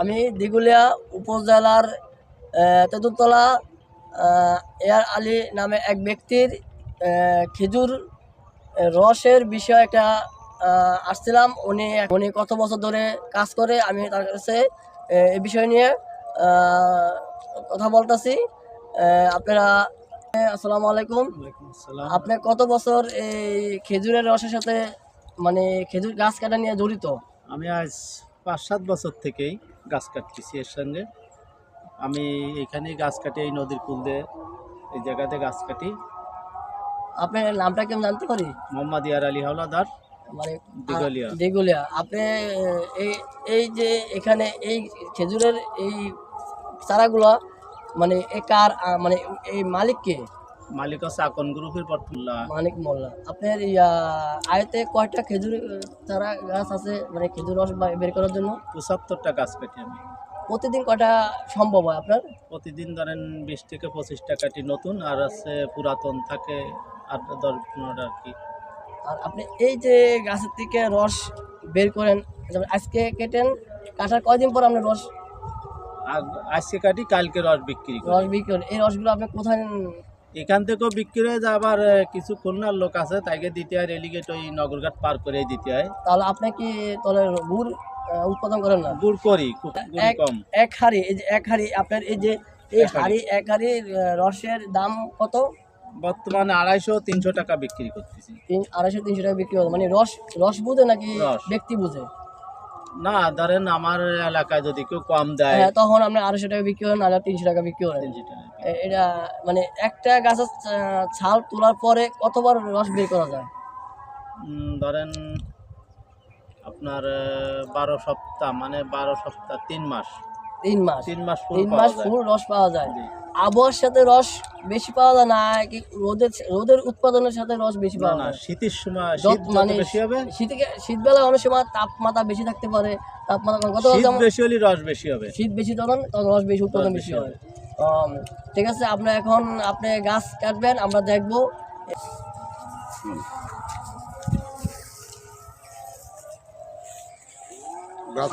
আমি দিগুলিয়া উপজেলার তেঁতুলতলা এয়ার আলী নামে এক ব্যক্তির খেজুর রসের বিষয়ে একটা আসছিলাম। উনি উনি কত বছর ধরে কাজ করে আমি তার কাছে এ বিষয় নিয়ে কথা বলতেছি। আপনারা আসসালামু আলাইকুম। আপনি কত বছর এই খেজুরের রসের সাথে মানে খেজুর গাছ কাটা নিয়ে জড়িত? আমি আজ পাঁচ সাত বছর থেকেই গাছ কাটতেছি এর সঙ্গে। আমি এখানে গাছ কাটি এই নদীর কুল দিয়ে এই জায়গাতে গাছ কাটি। আপনার নামটা কেমন জানতে পারি? মোহাম্মদ ইয়ার আলী হাওলাদার মানে দিঘলিয়া। দিগুলিয়া। আপনি এই এই যে এখানে এই খেজুরের এই চারাগুলো মানে এ কার মানে এই মালিককে মালিক হচ্ছে আকন গ্রুপের পটুল্লা মালিক মোল্লা। আপনার ইয়া আয়তে কয়টা খেজুর চারা গাছ আছে মানে খেজুর রস বের করার জন্য? পঁচাত্তরটা গাছ কাটি আমি। প্রতিদিন কয়টা সম্ভব হয় আপনার? প্রতিদিন ধরেন বিশ থেকে পঁচিশটা কাটি নতুন আর আছে পুরাতন থাকে আট দশ পনেরোটা আর কি। আর আপনি এই যে গাছের থেকে রস বের করেন যেমন আজকে কেটেন কাটার কয়দিন পর আপনি রস আজকে কাটি কালকে রস বিক্রি রস বিক্রি এই রসগুলো আপনি কোথায় এখান থেকেও বিক্রি হয়ে যায় আবার কিছু খুলনার লোক আছে তাকে দিতে হয় রেলিগেট ওই নগরঘাট পার করে দিতে হয়। তাহলে আপনি কি তাহলে গুড় উৎপাদন করেন না? গুড় করি এক কম। এক হাড়ি এই যে এক হাড়ি আপনার এই যে এই হাড়ি। এক আহ, রসের দাম কত? বর্তমানে আড়াইশো তিনশো টাকা বিক্রি করতেছি। আড়াইশো তিনশো টাকা বিক্রি মানে রস রস বুঝে নাকি। ব্যক্তি বুঝে? না ধরেন আমার এলাকায় যদি কেউ কম দেয় হ্যাঁ তখন আপনি আড়াইশো টাকা বিক্রি করেন আর তিনশো টাকা বিক্রি করেন। এটা মানে একটা গাছের ছাল তোলার পরে কতবার রস বের করা যায় ধরেন আপনার বারো সপ্তাহ মানে বারো সপ্তাহ তিন মাস তিন মাস। তিন মাস ফুল রস পাওয়া যায়। আবহাওয়ার সাথে রস বেশি পাওয়া যায় না কি রোদের রোদের উৎপাদনের সাথে রস বেশি পাওয়া না শীতের সময় শীত মানে বেশি হবে শীতকে শীতবেলা অনেক সময় তাপমাত্রা বেশি থাকতে পারে। তাপমাত্রা কত শীত বেশি হলে রস বেশি হবে। শীত বেশি তখন তখন রস বেশি উৎপাদন বেশি হবে। ঠিক আছে আমরা এখন আপনি গাছ কাটবেন আমরা দেখব। গাছ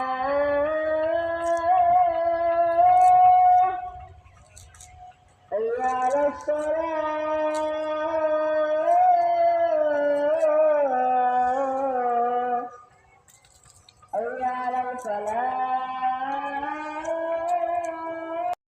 الصلاة حي على الفلاح